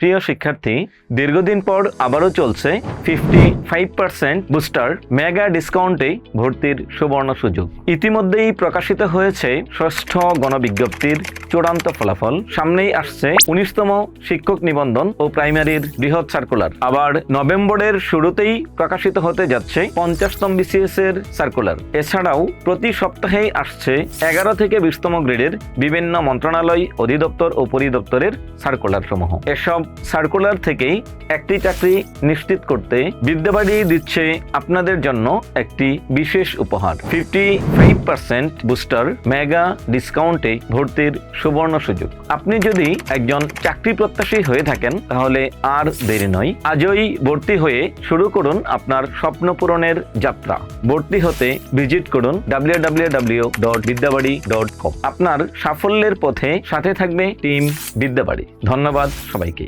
প্রিয় শিক্ষার্থী, দীর্ঘদিন পর আবারও চলছে fifty five percent booster mega ডিসকাউন্টে ভর্তির সুবর্ণ সুযোগ। ইতিমধ্যেই প্রকাশিত হয়েছে ষষ্ঠ গণবিজ্ঞপ্তির চূড়ান্ত ফলাফল। সামনেই আসছে উনিশতম শিক্ষক নিবন্ধন ও প্রাইমারির বৃহৎ সার্কুলার। আবার নভেম্বরের শুরুতেই প্রকাশিত হতে যাচ্ছে পঞ্চাশতম বিসিএস এর সার্কুলার। এছাড়াও প্রতি সপ্তাহেই আসছে এগারো থেকে বিশতম গ্রেডের বিভিন্ন মন্ত্রণালয় অধিদপ্তর ও পরিদপ্তরের সার্কুলার সমূহ এসব সার্কুলার থেকেই একটি চাকরি নিশ্চিত করতে বিদ্যাবাড়ি দিচ্ছে আপনাদের জন্য একটি বিশেষ উপহার। Fifty five percent booster mega ডিসকাউন্টে ভর্তির সুবর্ণ সুযোগ। আপনি যদি একজন চাকরি প্রত্যাশী হয়ে থাকেন, তাহলে আর দেরি নয়। আজই ভর্তি হয়ে শুরু করুন আপনার স্বপ্ন পূরণের যাত্রা। ভর্তি হতে ভিজিট করুন ডাব্লিউ আপনার সাফল্যের পথে সাথে থাকবে টিম বিদ্যাবাড়ি। ধন্যবাদ সবাইকে।